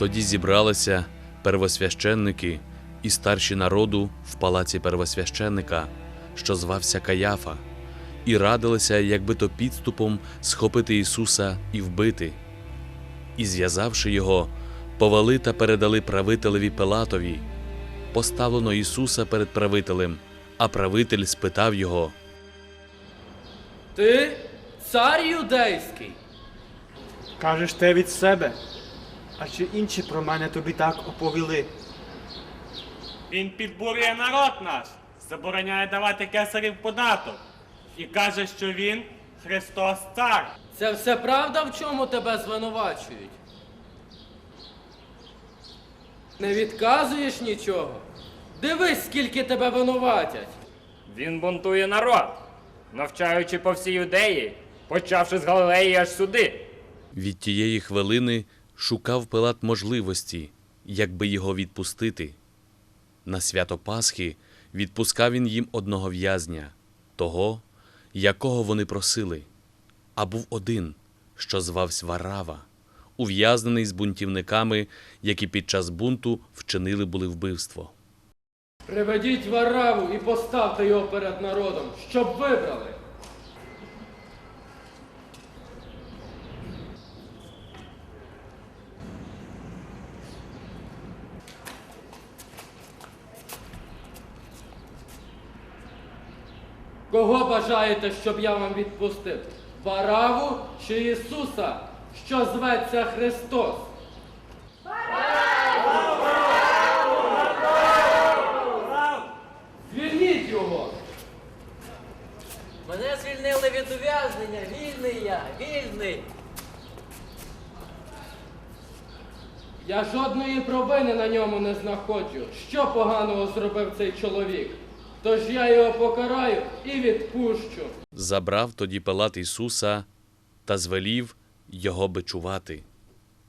Тоді зібралися первосвященники і старші народу в палаці первосвященника, що звався Каяфа, і радилися, якби то підступом схопити Ісуса і вбити. І, зв'язавши його, повели та передали правителеві Пилатові. Поставлено Ісуса перед правителем, а правитель спитав його. Ти цар юдейський. Кажеш те від себе. А чи інші про мене тобі так оповіли? Він підбурює народ наш, забороняє давати кесарів податок і каже, що він Христос цар. Це все правда, в чому тебе звинувачують? Не відказуєш нічого? Дивись, скільки тебе винуватять. Він бунтує народ, навчаючи по всій юдеї, почавши з Галилеї аж сюди. Від тієї хвилини шукав Пилат можливості, як би його відпустити. На свято Пасхи відпускав він їм одного в'язня, того, якого вони просили. А був один, що звався Варава, ув'язнений з бунтівниками, які під час бунту вчинили були вбивство. Приведіть вараву і поставте його перед народом, щоб вибрали. Кого бажаєте, щоб я вам відпустив? Вараву чи Ісуса, що зветься Христос? Звільніть його! Мене звільнили від ув'язнення. Вільний я, вільний. Я жодної провини на ньому не знаходжу. Що поганого зробив цей чоловік? Тож я його покараю і відпущу. Забрав тоді Пилат Ісуса та звелів його бичувати.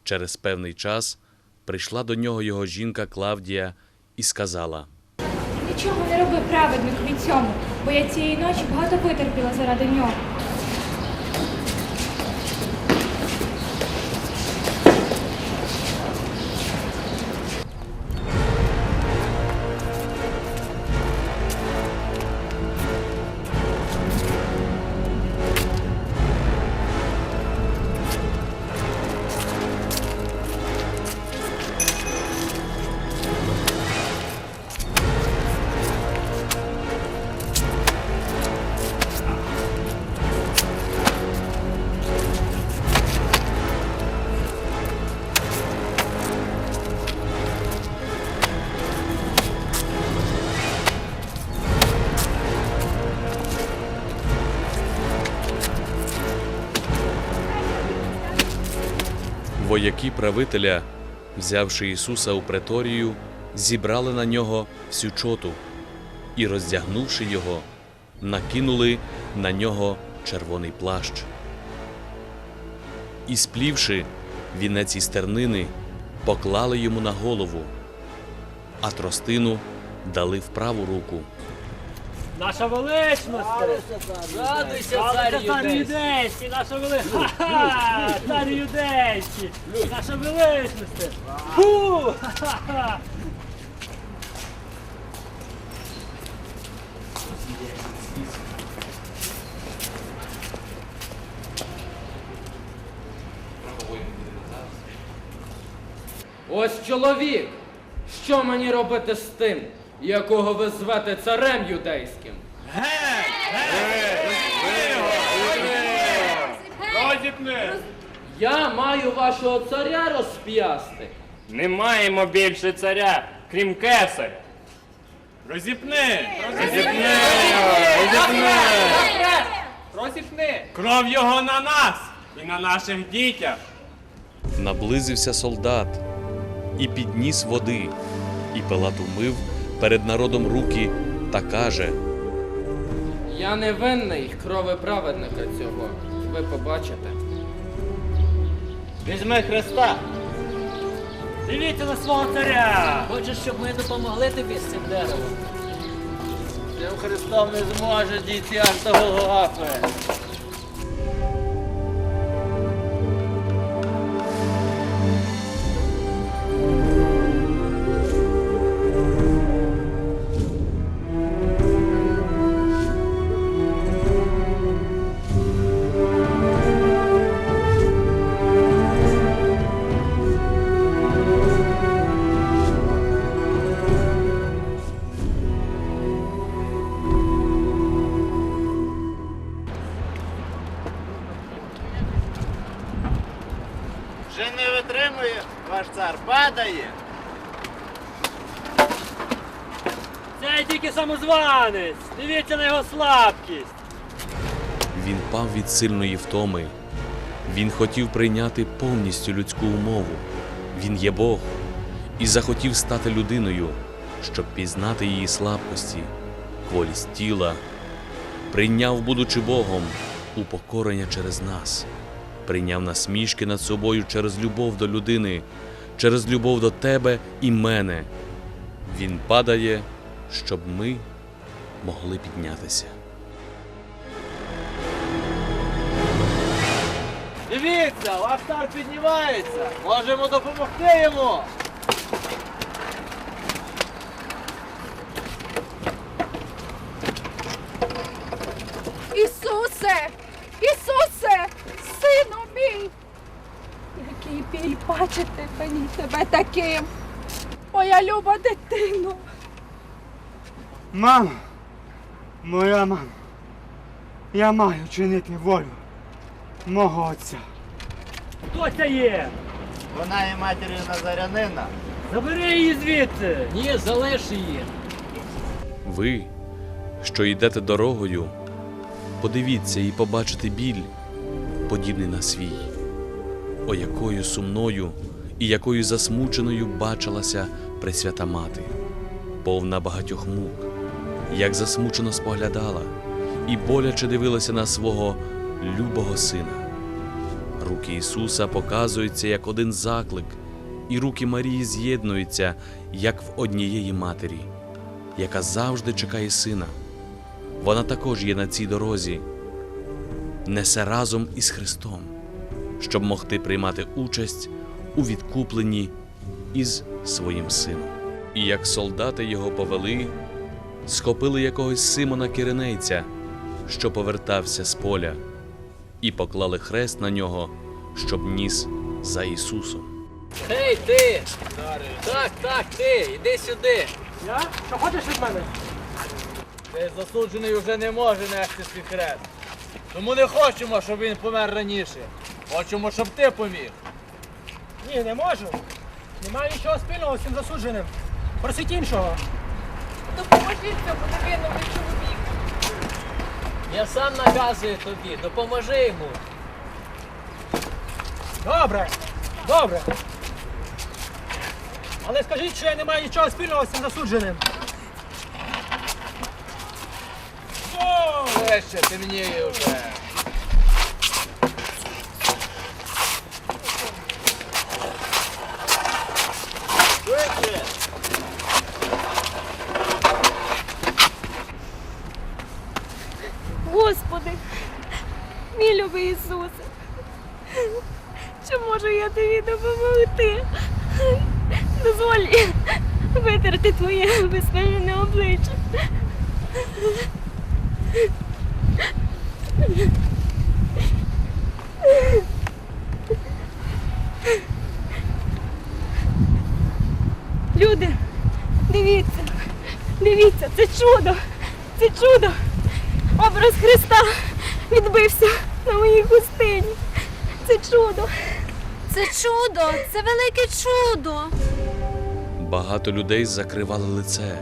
Через певний час прийшла до нього його жінка Клавдія і сказала: Нічого не роби праведник від цьому, бо я цієї ночі багато витерпіла заради нього. Вояки правителя, взявши Ісуса у преторію, зібрали на нього всю чоту і, роздягнувши його, накинули на нього червоний плащ. І сплівши вінець із тернини, поклали йому на голову, а тростину дали в праву руку. Наша величність! Радуйся, цар юдейський. наша величність! Ха-ха! Цар юдейський! Наша величність! Фу! Ось чоловік. Що мені робити з тим, якого ви звете царем юдейським? Розіпни! Я маю вашого царя розп'ясти. Не маємо більше царя, крім кесаря. Розіпни! Розіпни розіпни! Розіпни! Кров його на нас і на наших дітях! Наблизився солдат і підніс води, і Пилат умив перед народом руки та каже: Я не винний крови праведника цього. Ви побачите. Візьми Христа! Дивіться на свого царя! Хочеш, щоб ми допомогли тобі з цим деревом? Цим Христом не зможе дійти аж до Голгофи. Дивіться на його слабкість. Він пав від сильної втоми. Він хотів прийняти повністю людську умову. Він є Бог і захотів стати людиною, щоб пізнати її слабкості, кволість тіла. Прийняв, будучи Богом, упокорення через нас, прийняв насмішки над собою через любов до людини, через любов до тебе і мене. Він падає, щоб ми могли піднятися. Дивіться, ваш цар піднімається. Можемо допомогти йому. Ісусе! Ісусе! Сину мій! Який біль бачити мені тебе таким! Моя люба дитино! Мамо, моя мама, я маю чинити волю мого отця. Хто це є? Вона є матір'ю Назарянина. Забери її звідси. Ні, залиш її. Ви, що йдете дорогою, подивіться і побачите біль, подібний на свій. О, якою сумною і якою засмученою бачилася Пресвята Мати, повна багатьох мук, як засмучено споглядала і боляче дивилася на свого любого сина. Руки Ісуса показуються як один заклик, і руки Марії з'єднуються, як в однієї матері яка завжди чекає сина. Вона також є на цій дорозі, несе разом із Христом, щоб могти приймати участь у відкупленні із своїм сином. І як солдати його повели, схопили якогось Симона Киринейця, що повертався з поля, і поклали хрест на нього, щоб ніс за Ісусом. Гей, ти! Так, так, ти, іди сюди. Я? Що хочеш від мене? Цей засуджений вже не може нести свій хрест. Тому не хочемо, щоб він помер раніше. Хочемо, щоб ти поміг. Ні, не можу. Немає нічого спільного з цим засудженим. Просить іншого. Допоможіть цьому невинному чоловіку! Я сам наказую тобі, допоможи йому. Добре, добре. Але скажіть, що я не маю нічого спільного з цим засудженим. Ще темніє вже. Швидше! Господи, мій любий Ісусе, чи можу я тобі допомогти? Дозволь витерти твоє безсмерене обличчя. Люди, дивіться, дивіться, це чудо, це чудо. Образ Христа відбився на моїй хустині. Це чудо. Це чудо, це велике чудо. Багато людей закривали лице,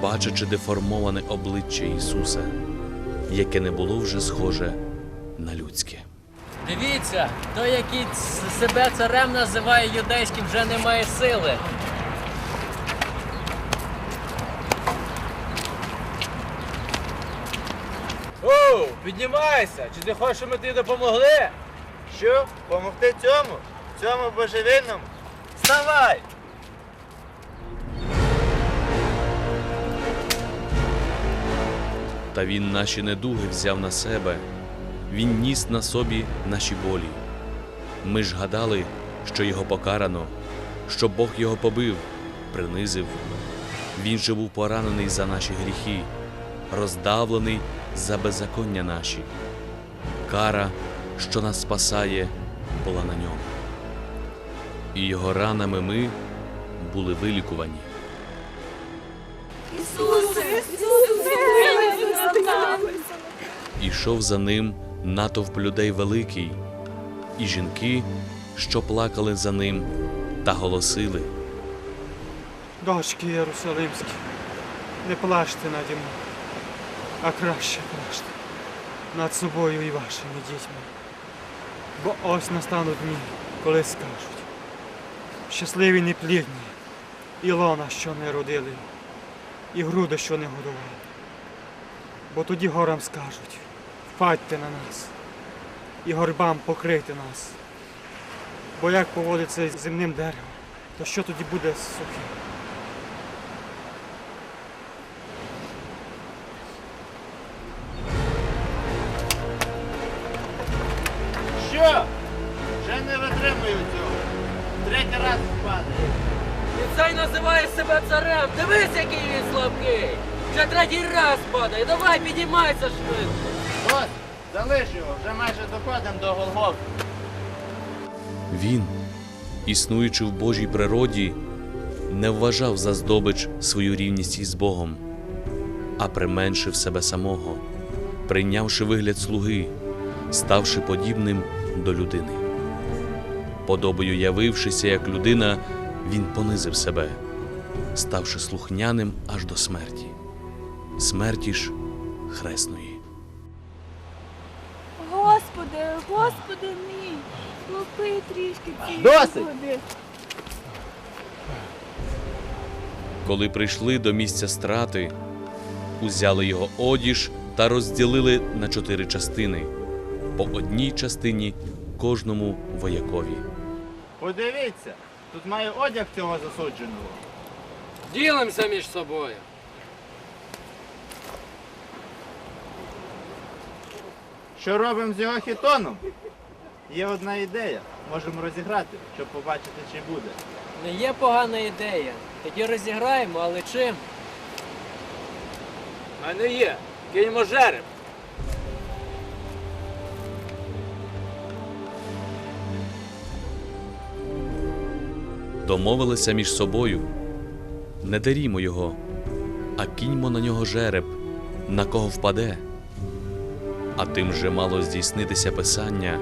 бачачи деформоване обличчя Ісуса, яке не було вже схоже на людське. Дивіться, той, який себе царем називає юдейським, вже не має сили. О, піднімайся! Чи ти хочеш, щоб ми тобі допомогли? Що? Помогти цьому? Цьому божевільному? Вставай! Та Він наші недуги взяв на себе, Він ніс на собі наші болі. Ми ж гадали, що його покарано, що Бог його побив, принизив. Він же був поранений за наші гріхи, роздавлений за беззаконня наші. Кара, що нас спасає, була на ньому. І його ранами ми були вилікувані. Ісусе! Ісусе! Ішов за ним натовп людей великий, і жінки, що плакали за ним, та голосили. Дочки Єрусалимські, не плачте наді мною, а краще плачте над собою і вашими дітьми. Бо ось настануть дні, коли скажуть. Щасливі неплідні, і лона, що не родили, і груди, що не годували. Бо тоді горам скажуть, впадьте на нас, і горбам покрийте нас. Бо як поводиться з земним деревом, то що тоді буде з сухим? Третій раз впадає. І цей називає себе царем. Дивись, який він слабкий. Вже третій раз падає. Давай, підіймайся швидко. Ось, залиш його, вже майже доходимо до Голгофи. Він, існуючи в Божій природі, не вважав за здобич свою рівність із Богом, а применшив себе самого, прийнявши вигляд слуги, ставши подібним до людини. Подобою явившися як людина, він понизив себе, ставши слухняним аж до смерті, смерті ж хресної. Господи, Господи мій, хлопи трішки ці. Досить! Коли прийшли до місця страти, узяли його одіж та розділили на чотири частини, по одній частині кожному воякові. Подивіться, тут має одяг цього засудженого. Ділимося між собою. Що робимо з його хітоном? Є одна ідея. Можемо розіграти, щоб побачити, чи буде. Не є погана ідея. Тоді розіграємо, але чим? У мене є. Киньмо жереб. Домовилися між собою. Не дарімо його, а кіньмо на нього жереб, на кого впаде. А тим же мало здійснитися писання.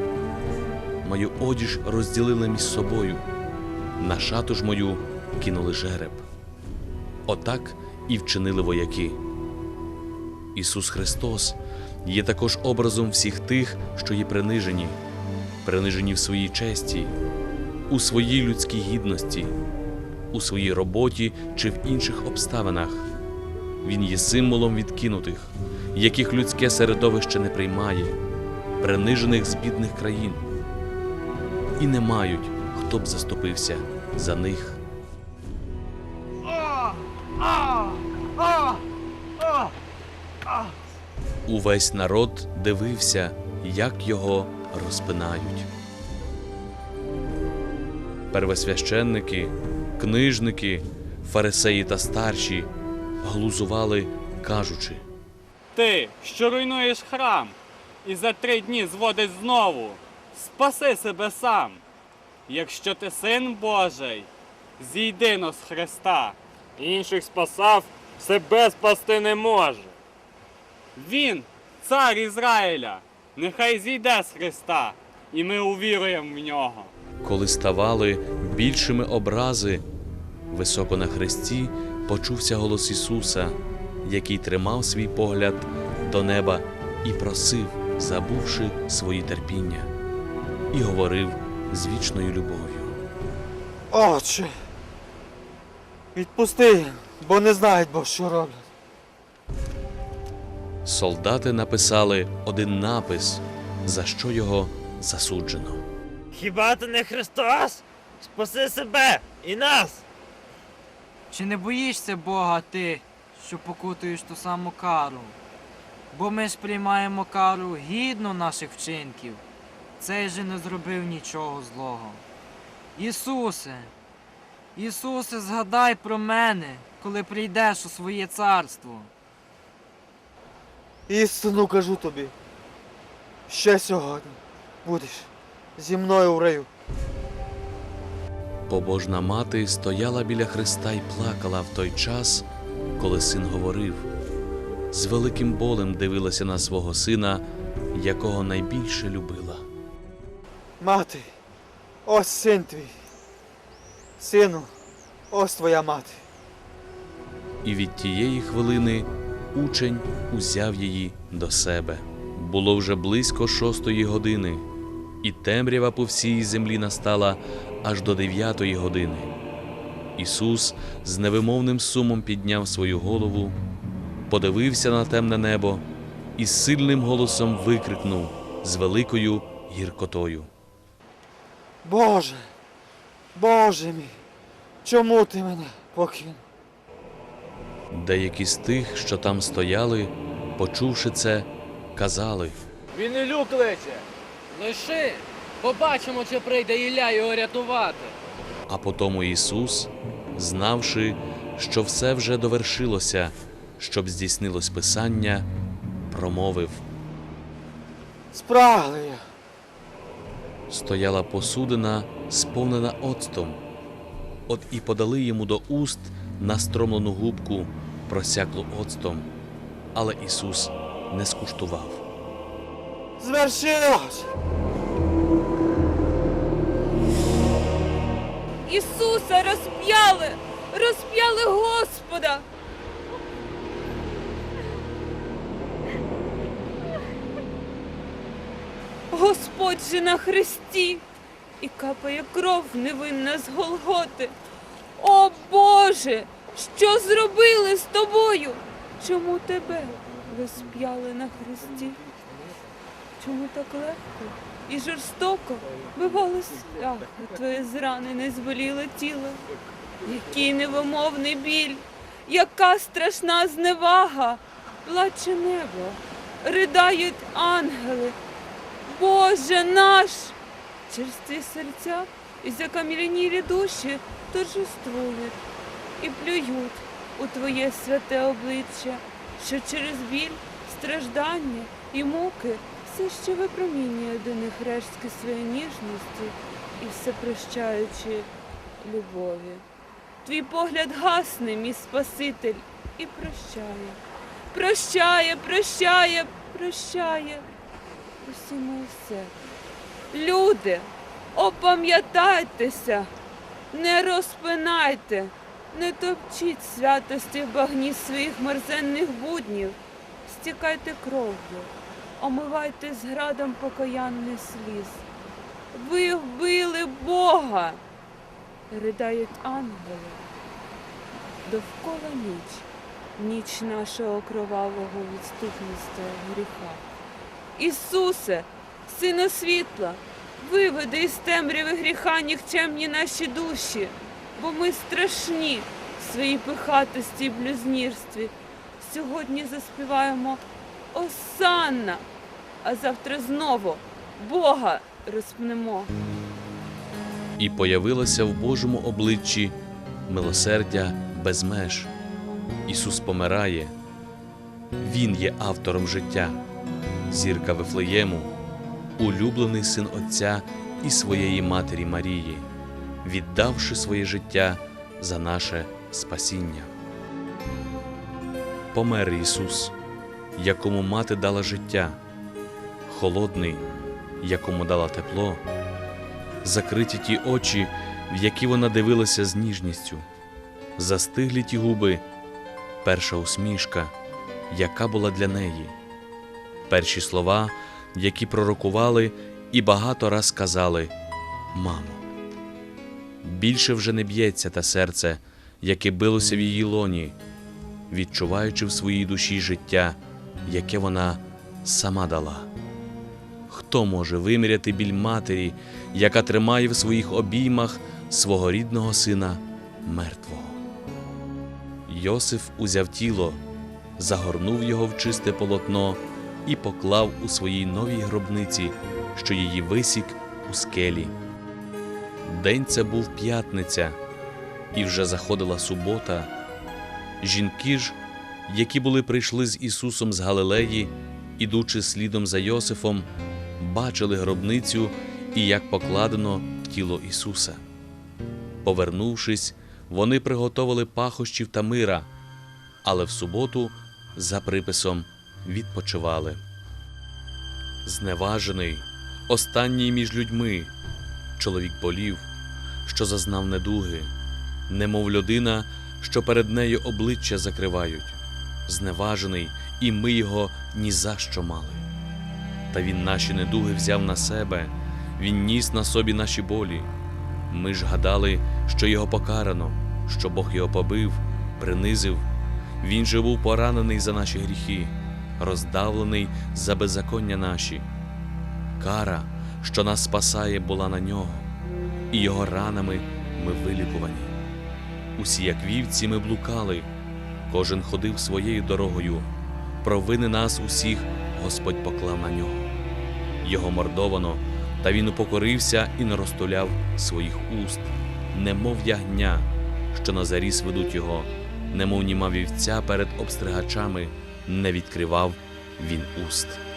Мою одіж розділили між собою, на шату ж мою кинули жереб. Отак і вчинили вояки. Ісус Христос є також образом всіх тих, що є принижені, принижені в своїй честі, у своїй людській гідності, у своїй роботі чи в інших обставинах. Він є символом відкинутих, яких людське середовище не приймає, принижених з бідних країн, і не мають, хто б заступився за них. Увесь народ дивився, як його розпинають. Первосвященники, книжники, фарисеї та старші глузували, кажучи. Ти, що руйнуєш храм, і за три дні зводиш знову. Спаси себе сам. Якщо ти син Божий, зійди но з Христа. Інших спасав, себе спасти не може. Він, цар Ізраїля, нехай зійде з Христа, і ми увіруємо в нього. Коли ставали більшими образи, високо на хресті почувся голос Ісуса, який тримав свій погляд до неба і просив, забувши свої терпіння, і говорив з вічною любов'ю. Отче, відпусти, бо не знають, бо що роблять. Солдати написали один напис, за що його засуджено. Хіба ти не Христос? Спаси себе і нас! Чи не боїшся Бога ти, що покутуєш ту саму кару? Бо ми ж приймаємо кару гідно наших вчинків. Цей же не зробив нічого злого. Ісусе, Ісусе, згадай про мене, коли прийдеш у своє царство. Істину кажу тобі. Ще сьогодні будеш зі мною в раю. Побожна мати стояла біля Христа і плакала в той час, коли син говорив. З великим болем дивилася на свого сина, якого найбільше любила. Мати, Ось син твій. Сину, ось твоя мати. І від тієї хвилини учень узяв її до себе. Було вже близько шостої години, і темрява по всій землі настала аж до дев'ятої години. Ісус з невимовним сумом підняв свою голову, подивився на темне небо і сильним голосом викрикнув з великою гіркотою. Боже, Боже мій, чому ти мене покинув? Деякі з тих, що там стояли, почувши це, казали. Він Ілю кличе. Лиши, побачимо, чи прийде Ілля його рятувати. А потому Ісус, знавши, що все вже довершилося, щоб здійснилось Писання, промовив. Спрагли я. Стояла посудина, сповнена оцтом. От і подали йому до уст настромлену губку, просяклу оцтом, але Ісус не скуштував. Звершилось! Ісуса розп'яли! Розп'яли Господа! Господь же на хресті і капає кров невинна з Голготи. О Боже, що зробили з тобою? Чому тебе розп'яли на хресті? Чому так легко і жорстоко бивало шлях у твоє зранене зболіле тіло? Який невимовний біль, яка страшна зневага, плаче небо, ридають ангели. Боже наш! Черсті серця і закам'янілі душі торжествують і плюють у Твоє святе обличчя, що через біль, страждання і муки все ще випромінює до них рештки своєї ніжності і все прощаючи любові. Твій погляд гасне, мій Спаситель, і прощає. Прощає, прощає, прощає. Усі ми все. Люди, опам'ятайтеся, не розпинайте, не топчіть святості в багні своїх мерзенних буднів, стікайте кров'ю, омивайте з градом покаянних сліз. Ви вбили Бога, ридають ангели. Довкола ніч, ніч нашого кровавого відступництва гріха. Ісусе, Сину світла, виведи із темряви гріха нікчемні наші душі, бо ми страшні в своїй пихатості і блюзнірстві. Сьогодні заспіваємо Осанна, а завтра знову Бога розпнемо. І появилося в Божому обличчі милосердя без меж. Ісус помирає, Він є автором життя, зірка Вифлеєму, улюблений син Отця і своєї матері Марії, віддавши своє життя за наше спасіння. Помер Ісус, якому мати дала життя, холодний, якому дала тепло закриті ті очі, в які вона дивилася з ніжністю, застиглі ті губи, перша усмішка, яка була для неї, перші слова, які пророкували і багато раз казали Мамо. Більше вже не б'ється те серце, яке билося в її лоні, відчуваючи в своїй душі життя, яке вона сама дала. Хто може виміряти біль матері, яка тримає в своїх обіймах свого рідного сина мертвого? Йосиф узяв тіло, загорнув його в чисте полотно і поклав у своїй новій гробниці, що її висік у скелі. День це був п'ятниця, і вже заходила субота. Жінки ж, які були прийшли з Ісусом з Галилеї, ідучи слідом за Йосифом, бачили гробницю і як покладено тіло Ісуса. Повернувшись, вони приготовили пахощів та мира, але в суботу за приписом відпочивали. Зневажений, останній між людьми, чоловік болів, що зазнав недуги, немов людина, що перед нею обличчя закривають, зневажений, і ми його ні за що мали. Та він наші недуги взяв на себе, він ніс на собі наші болі. Ми ж гадали, що його покарано, що Бог його побив, принизив. Він же був поранений за наші гріхи, роздавлений за беззаконня наші. Кара, що нас спасає, була на нього, і його ранами ми вилікувані. Усі, як вівці, ми блукали, кожен ходив своєю дорогою. Провини нас усіх Господь поклав на нього. Його мордовано, та він упокорився і не розтуляв своїх уст, немов ягня, що на заріс ведуть його, немов німа вівця перед обстригачами, не відкривав він уст.